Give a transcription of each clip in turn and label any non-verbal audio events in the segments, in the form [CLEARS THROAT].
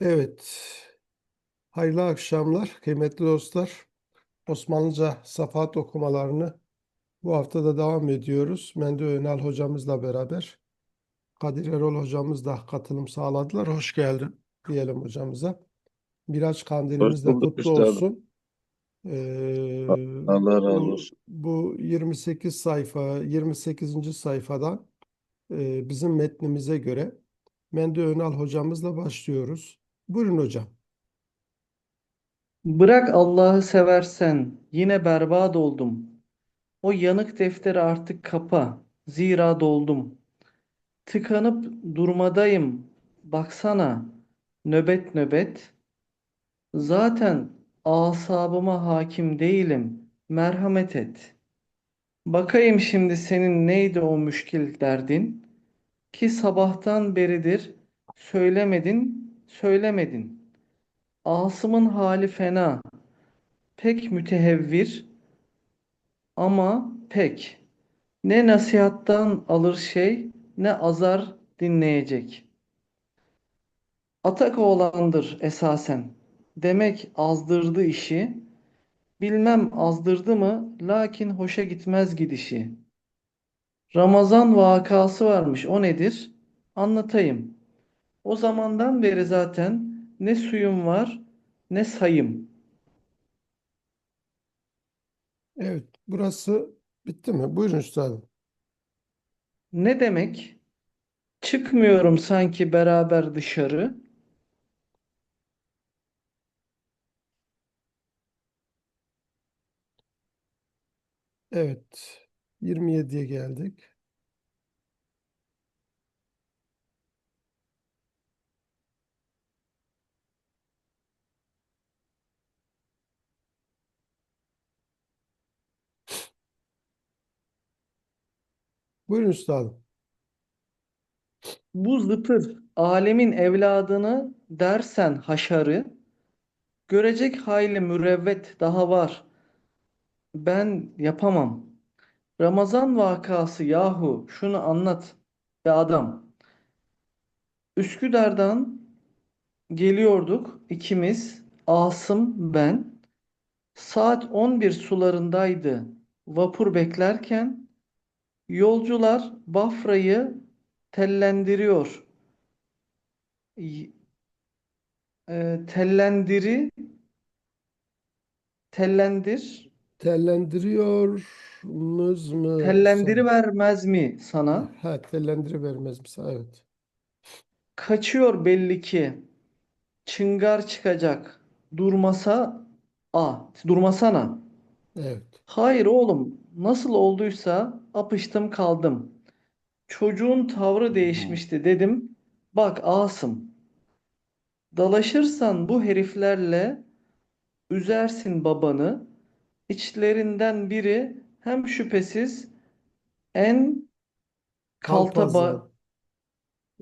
Evet, hayırlı akşamlar kıymetli dostlar. Osmanlıca Safahat okumalarını bu hafta da devam ediyoruz. Mende Önal hocamızla beraber. Kadir Erol hocamız da katılım sağladılar. Hoş geldin diyelim hocamıza. Miraç kandilimiz de kutlu üstadım. olsun. Ee, Allah razı bu, olsun. bu 28 sayfa, 28. sayfadan e, bizim metnimize göre Mende Önal hocamızla başlıyoruz. Buyurun hocam. Bırak Allah'ı seversen yine berbat oldum. O yanık defteri artık kapa. Zira doldum. Tıkanıp durmadayım. Baksana nöbet nöbet. Zaten asabıma hakim değilim. Merhamet et. Bakayım şimdi senin neydi o müşkil derdin? Ki sabahtan beridir söylemedin, söylemedin. Asım'ın hali fena. Pek mütehevvir ama pek. Ne nasihattan alır şey ne azar dinleyecek. Atak oğlandır esasen. Demek azdırdı işi. Bilmem azdırdı mı lakin hoşa gitmez gidişi. Ramazan vakası varmış o nedir? Anlatayım. O zamandan beri zaten ne suyum var ne sayım. Evet, burası bitti mi? Buyurun üstadım. Ne demek? Çıkmıyorum sanki beraber dışarı. Evet, 27'ye geldik. Buyurun üstadım. Bu zıpır alemin evladını dersen haşarı, görecek hayli mürevvet daha var. Ben yapamam. Ramazan vakası yahu şunu anlat be adam. Üsküdar'dan geliyorduk ikimiz, Asım ben. Saat 11 sularındaydı. Vapur beklerken yolcular Bafra'yı tellendiriyor. E, tellendiri tellendir Tellendiriyorsunuz mu tellendiri vermez mi sana? Ha, tellendiri vermez misin? Evet. Kaçıyor belli ki. Çıngar çıkacak. Durmasa a durmasana. Evet. Hayır oğlum, nasıl olduysa apıştım kaldım. Çocuğun tavrı değişmişti dedim. Bak Asım, dalaşırsan bu heriflerle üzersin babanı. İçlerinden biri hem şüphesiz en kaltaba Kalpazan.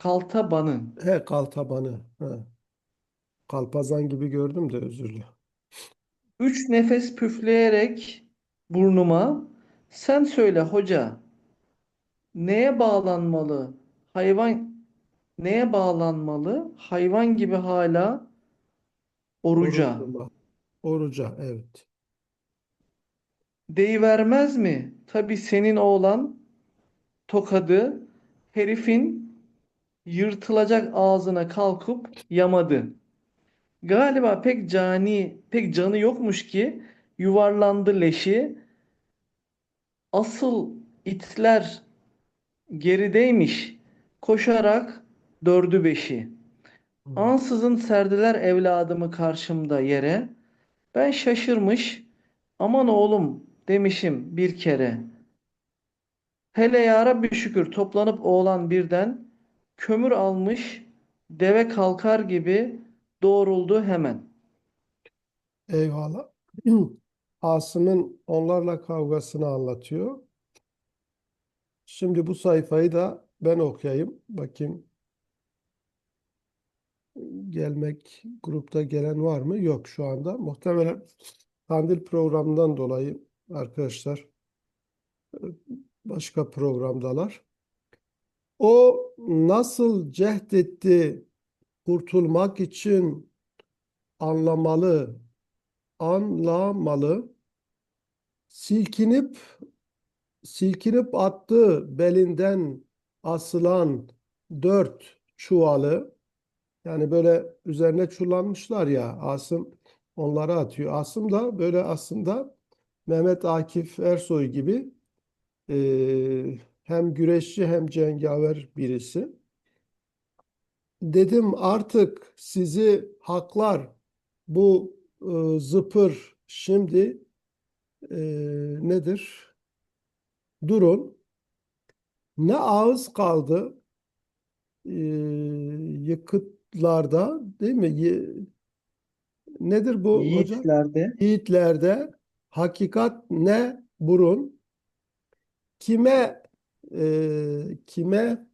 kaltabanı. He, kaltabanı. Ha. Kalpazan gibi gördüm de özür dilerim. Üç nefes püfleyerek burnuma sen söyle hoca neye bağlanmalı hayvan neye bağlanmalı hayvan gibi hala oruca Orucuma. Oruca, evet. deyivermez mi? Tabii senin oğlan tokadı herifin yırtılacak ağzına kalkıp yamadı. Galiba pek cani, pek canı yokmuş ki yuvarlandı leşi. Asıl itler gerideymiş. Koşarak dördü beşi. Ansızın serdiler evladımı karşımda yere. Ben şaşırmış. Aman oğlum demişim bir kere. Hele ya Rabbi şükür toplanıp oğlan birden kömür almış deve kalkar gibi doğruldu hemen. Eyvallah. [CLEARS THROAT] Asım'ın onlarla kavgasını anlatıyor. Şimdi bu sayfayı da ben okuyayım. Bakayım gelmek grupta gelen var mı? Yok şu anda. Muhtemelen kandil programından dolayı arkadaşlar e, başka programdalar. O nasıl cehdetti kurtulmak için anlamalı, anlamalı. Silkinip silkinip attı belinden asılan dört çuvalı. Yani böyle üzerine çullanmışlar ya Asım onlara atıyor. Asım da böyle aslında Mehmet Akif Ersoy gibi eee, hem güreşçi hem cengaver birisi. Dedim artık sizi haklar bu e, zıpır şimdi e, nedir? Durun. Ne ağız kaldı e, yıkıtlarda değil mi? Ye- nedir bu hocam? Yiğitlerde Yiğitlerde hakikat ne burun? Kime e, kime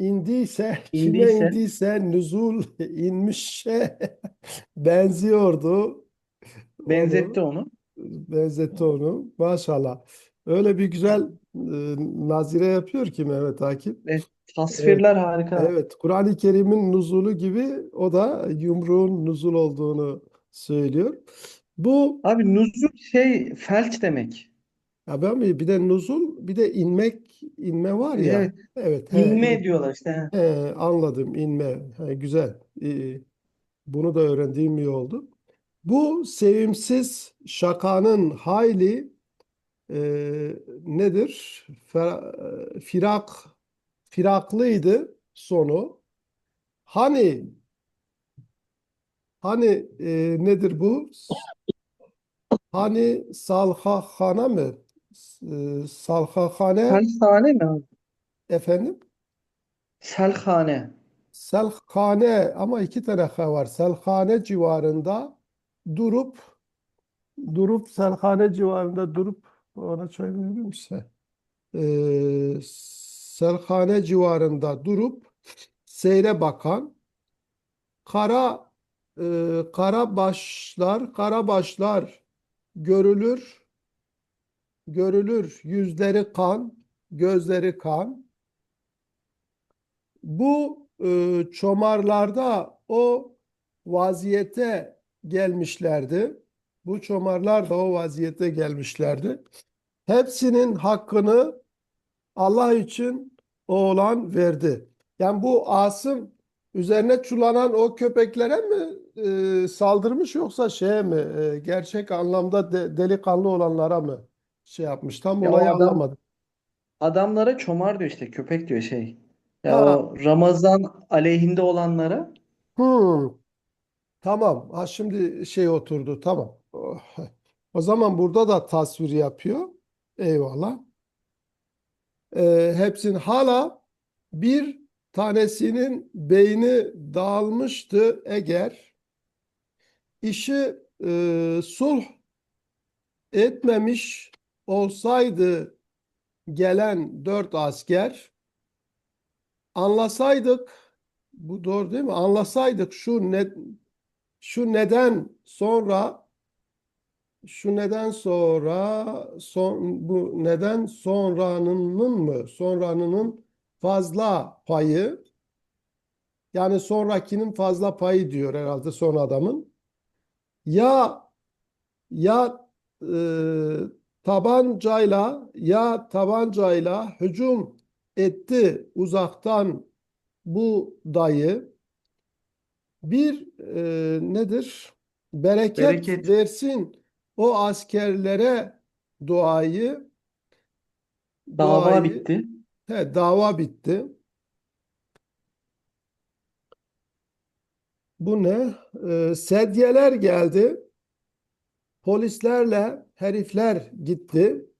indiyse kime indiyse. indiyse nüzul inmişe [LAUGHS] benziyordu. Benzetti onu. Onu. benzetti onu. Maşallah. Öyle bir güzel e, nazire yapıyor ki Mehmet Akif. Evet tasvirler harika. evet Kur'an-ı Kerim'in nuzulu gibi o da yumruğun nuzul olduğunu söylüyor. Bu Abi nuzul şey felç demek. Ya ben bir bir de nuzul bir de inmek inme var ya Evet. evet he, İnme in- diyorlar işte. he, anladım inme he, güzel İyi. Bunu da öğrendiğim iyi oldu. Bu sevimsiz şakanın hayli e, nedir? Fe- e, firak firaklıydı sonu. Hani hani e, nedir bu? Hani salhahane mı? E, salhahane Selhane mi abi? efendim? Selhane. Selhane ama iki tane ha var. Selhane civarında durup durup Selhane civarında durup ona verir misin? Ee, Selhane civarında durup seyre bakan kara e, kara başlar kara başlar görülür görülür yüzleri kan gözleri kan bu e, çomarlarda o vaziyete gelmişlerdi. Bu çomarlar da o vaziyete gelmişlerdi. Hepsinin hakkını Allah için oğlan verdi. Yani bu Asım üzerine çulanan o köpeklere mi e, saldırmış yoksa şeye mi e, gerçek anlamda de- delikanlı olanlara mı şey yapmış? Tam Ya o olayı adam anlamadım. adamlara çomar diyor işte köpek diyor şey. Ya Ha, o Ramazan aleyhinde olanlara hmm. Tamam. Ha şimdi şey oturdu. Tamam. Oh. [LAUGHS] O zaman burada da tasvir yapıyor. Eyvallah. Ee, hepsinin hala bir tanesinin beyni dağılmıştı eğer işi e, sulh etmemiş olsaydı gelen dört asker anlasaydık bu doğru değil mi? Anlasaydık şu ne şu neden sonra şu neden sonra son bu neden sonranının mı sonranının fazla payı yani sonrakinin fazla payı diyor herhalde son adamın ya ya e, tabancayla ya tabancayla hücum etti uzaktan bu dayı bir e, nedir? Bereket bereket versin o askerlere duayı dava duayı bitti. he, dava bitti. Bu ne? E, sedyeler geldi. Polislerle herifler gitti.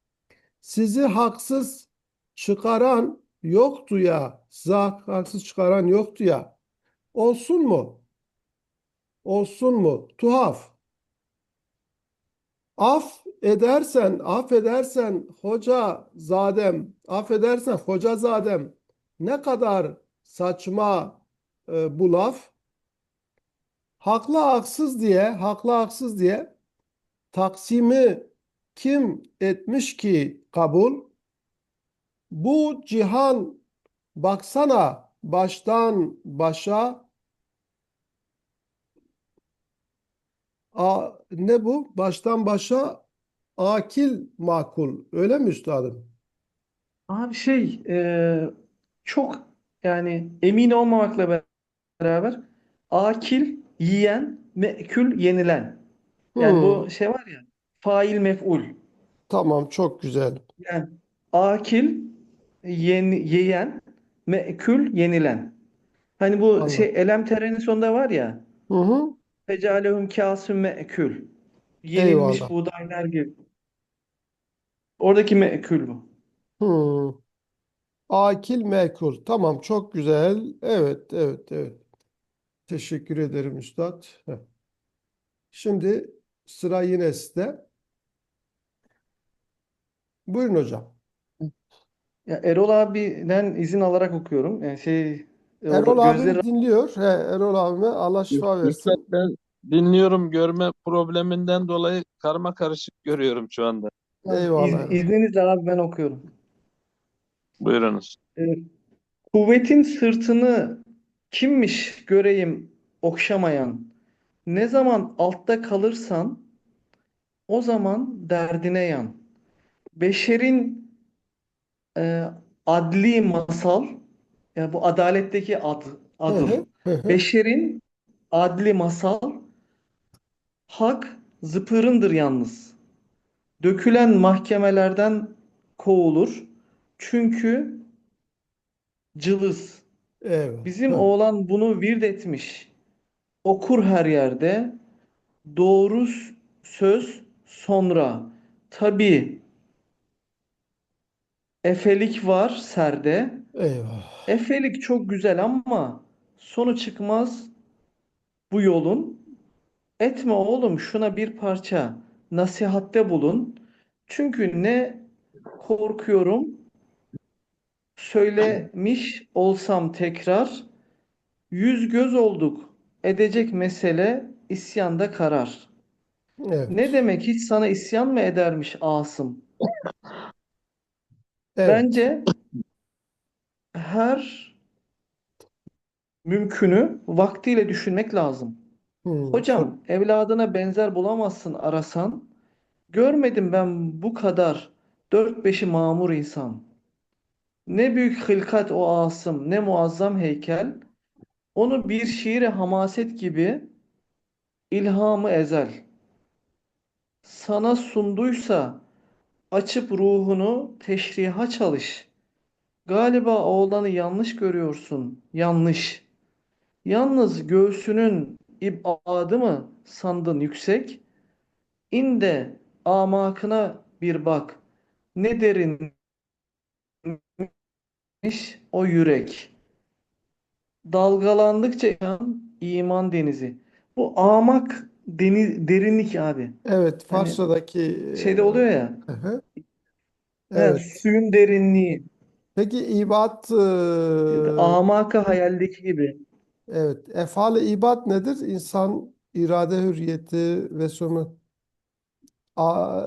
Sizi haksız çıkaran yoktu ya. Sizi haksız çıkaran yoktu ya. Olsun mu? Olsun mu? Tuhaf. Af edersen, affedersen hoca zadem, affedersen hoca zadem ne kadar saçma e, bu laf. Haklı haksız diye, haklı haksız diye taksimi kim etmiş ki kabul? Bu cihan baksana baştan başa A, ne bu? Baştan başa akil makul. Öyle mi üstadım? Abi şey e, çok yani emin olmamakla beraber akil yiyen, mekül yenilen. Yani Hmm, bu şey var ya fail mef'ul. tamam çok güzel. Yani akil yen, yiyen, mekül yenilen. Hani bu şey Anladım. elem terenin sonunda var ya Hı hı. fecalehum kâsüm mekül. Yenilmiş Eyvallah. buğdaylar gibi. Oradaki mekül bu. Hmm. Akil mekul. Tamam çok güzel. Evet, evet, evet. Teşekkür ederim üstad. Heh. Şimdi sıra yine sizde. Buyurun hocam. Ya Erol abiden izin alarak okuyorum. Yani şey orada Erol gözleri abim dinliyor. He, Erol abime Allah şifa versin. ben dinliyorum görme probleminden dolayı karma karışık görüyorum şu anda. Eyvallah İz, izninizle abi ben okuyorum. Buyurunuz. Ee, kuvvetin sırtını kimmiş göreyim okşamayan. Ne zaman altta kalırsan o zaman derdine yan. Beşerin e, adli masal, ya bu adaletteki ad, hı. Beşerin adli masal, hak zıpırındır yalnız. Dökülen mahkemelerden kovulur. Çünkü cılız. Eyvallah. Bizim Hı. oğlan bunu virt etmiş. Okur her yerde. Doğru söz sonra. Tabii efelik var serde. Eyvallah. Efelik çok güzel ama sonu çıkmaz bu yolun. Etme oğlum şuna bir parça nasihatte bulun. Çünkü ne korkuyorum söylemiş olsam tekrar yüz göz olduk edecek mesele isyanda karar. Ne Evet. demek hiç sana isyan mı edermiş Asım? Evet. Bence her mümkünü vaktiyle düşünmek lazım. Çok Hocam evladına benzer bulamazsın arasan. Görmedim ben bu kadar dört beşi mamur insan. Ne büyük hılkat o Asım, ne muazzam heykel. Onu bir şiire hamaset gibi ilhamı ezel. Sana sunduysa açıp ruhunu teşriha çalış. Galiba oğlanı yanlış görüyorsun, yanlış. Yalnız göğsünün ibadı mı sandın yüksek? İn de amakına bir bak. Ne derinmiş o yürek. Dalgalandıkça yan iman denizi. Bu amak deniz, derinlik abi. evet Hani Farsçadaki şeyde oluyor ya. hı hı, He, evet. suyun derinliği. Peki ibat e, Amaka hayaldeki gibi. evet efal-i ibat nedir? İnsan irade hürriyeti ve sonu. A,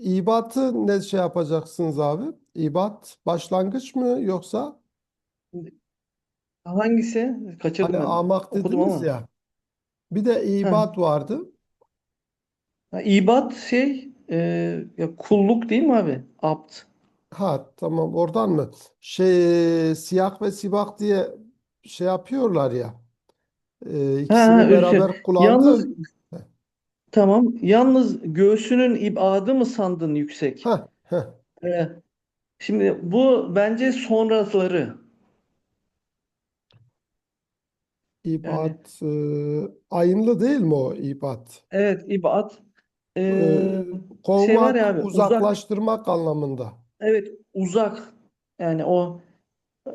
ibatı ne şey yapacaksınız abi? İbat başlangıç mı yoksa Hangisi? Kaçırdım hani ben. amak Okudum dediniz ama. ya. Bir de Ha. ibat vardı. Ha, İbat şey e, ya kulluk değil mi abi? Abd. Ha tamam oradan mı? Şey siyak ve sibak diye şey yapıyorlar ya. E, Ha, ha ikisini özür dilerim. beraber Yalnız kullandı. tamam. Yalnız göğsünün ibadı mı sandın yüksek? Ha, ha. E, şimdi bu bence sonraları. Yani İbat e, ayınlı değil mi o ibat? evet ibat E, e, şey var kovmak, ya abi uzak. uzaklaştırmak anlamında. Evet uzak. Yani o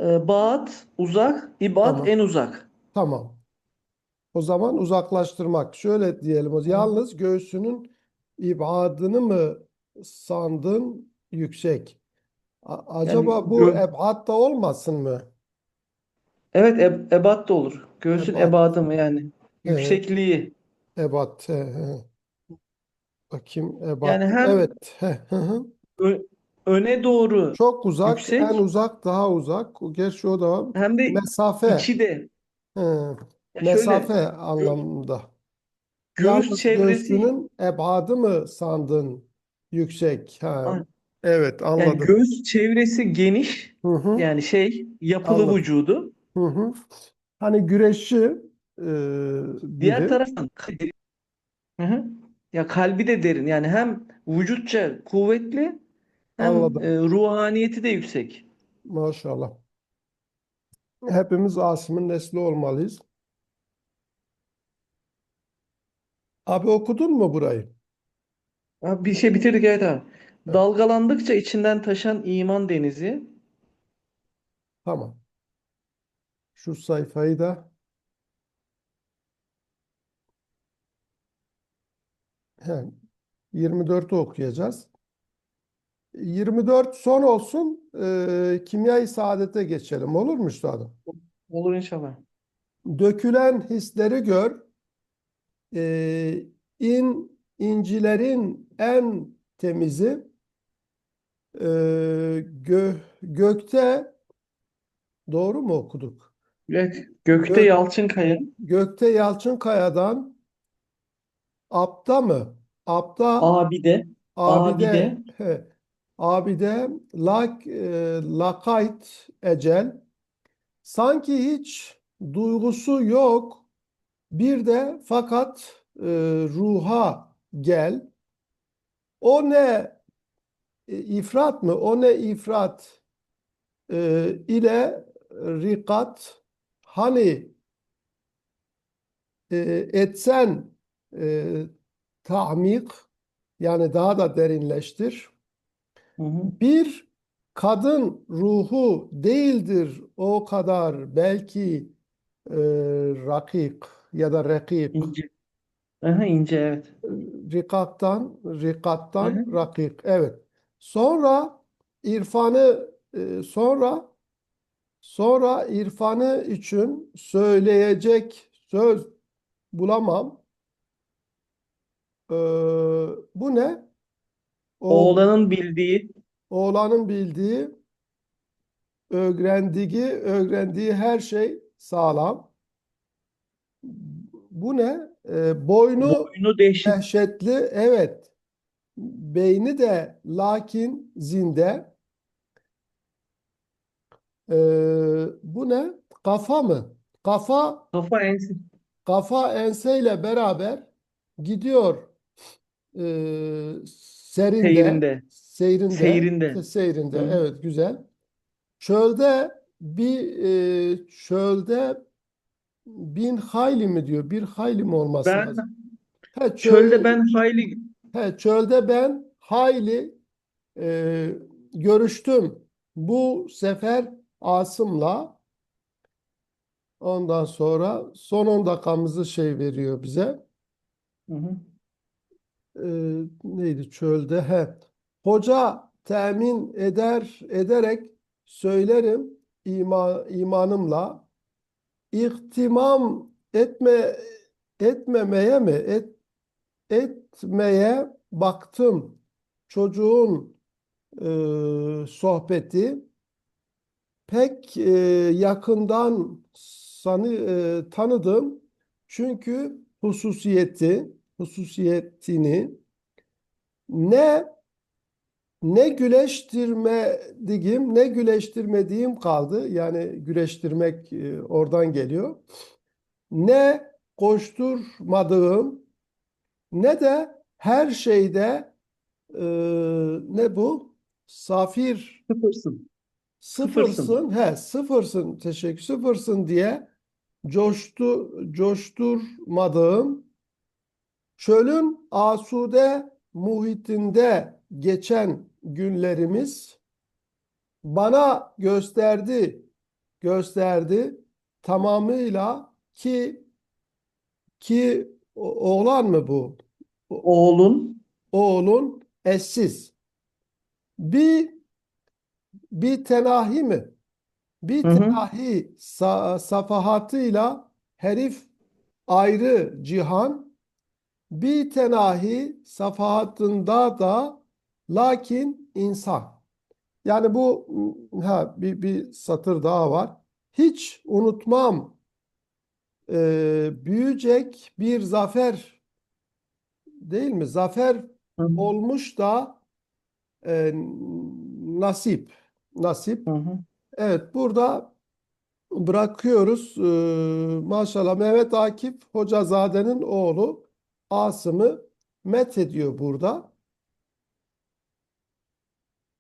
e, baat uzak, ibat Tamam, en uzak. tamam. O zaman uzaklaştırmak. Şöyle diyelim. o Yalnız göğsünün ibadını mı sandın yüksek? A- acaba bu gö ebad da olmasın mı? Evet eb ebat da olur. Göğsün Ebad. ebadı mı yani? He, Yüksekliği. ebad. He, he. Bakayım Yani ebad. hem Evet. He, hı hı. ö- öne doğru Çok uzak, en yüksek uzak, daha uzak. Gerçi o da hem de mesafe. içi de. He, Ya şöyle mesafe anlamında. Göğüs Yalnız çevresi göğsünün ebadı mı sandın yüksek? Ha, Ay, evet yani anladım. göğüs çevresi geniş Hı hı, yani şey yapılı anladım. vücudu. Hı hı. Hani güreşçi e, Diğer biri. taraftan Hı hı. Ya kalbi de derin. Yani hem vücutça kuvvetli hem Anladım. e, ruhaniyeti de yüksek. Maşallah. Hepimiz Asım'ın nesli olmalıyız. Abi okudun mu burayı? Abi bir şey bitirdik evet abi. Evet, Dalgalandıkça içinden taşan iman denizi. tamam. Şu sayfayı da he, 24'ü okuyacağız. 24 son olsun. E, Kimya-i Saadet'e geçelim. Olur mu üstadım? Olur inşallah. Dökülen hisleri gör. E, in incilerin en temizi e, gö- gökte doğru mu okuduk? Evet. Gökte Gök, Yalçınkaya. gökte Yalçınkaya'dan Apta mı? Apta Abide. abide Abide. abide lak e, lakayt ecel sanki hiç duygusu yok bir de fakat e, ruha gel o ne e, ifrat mı o ne ifrat e, ile rikat hani e, etsen e, ta'mik yani daha da derinleştir. Hı hı. Bir kadın ruhu değildir o kadar belki e, rakik ya da rekik. İnce. Aha, ince evet. Rikaktan, Hı rikattan hı. rakik. Evet. Sonra irfanı e, sonra sonra irfanı için söyleyecek söz bulamam. Ee, bu ne? Oğlanın bildiği oğlanın bildiği, öğrendiği, öğrendiği her şey sağlam. Bu ne? Ee, boynu boynu dehşet. dehşetli, evet. Beyni de lakin zinde. Ee, bu ne? Kafa mı? Kafa Kafa ense. kafa enseyle beraber gidiyor e, serinde, Seyrinde. seyrinde, Seyrinde. seyrinde. Hı. Evet güzel. Çölde bir e, çölde bin hayli mi diyor? Bir hayli mi olması Ben lazım? He, çölde çöl, ben hayli he, çölde ben hayli e, görüştüm. Bu sefer Asım'la ondan sonra son 10 dakikamızı şey veriyor bize. Hı hı. e, neydi? Çölde he. Hoca temin eder ederek söylerim ima, imanımla. İhtimam etme etmemeye mi? Et, etmeye baktım çocuğun e, sohbeti pek e, yakından sanı, e, tanıdım çünkü hususiyeti hususiyetini ne ne güleştirmediğim ne güleştirmediğim kaldı. Yani güleştirmek e, oradan geliyor. Ne koşturmadığım ne de her şeyde e, ne bu? Safir Sıfırsın. Sıfırsın. sıfırsın. He, sıfırsın. Teşekkür. Sıfırsın diye coştu coşturmadığım Çölün asude muhitinde geçen günlerimiz bana gösterdi, gösterdi tamamıyla ki ki oğlan mı bu? Oğlun Oğlun eşsiz. Bir bir tenahi mi? Bir hı hı. tenahi sa safahatıyla herif ayrı cihan Bir tenahi safahatında da lakin insan. Yani bu ha bir, bir satır daha var. Hiç unutmam e, büyüyecek bir zafer değil mi? Zafer olmuş da e, nasip. Nasip. Hı hı. Evet burada bırakıyoruz. Ee, maşallah Mehmet Akif Hocazade'nin oğlu Asım'ı met ediyor burada.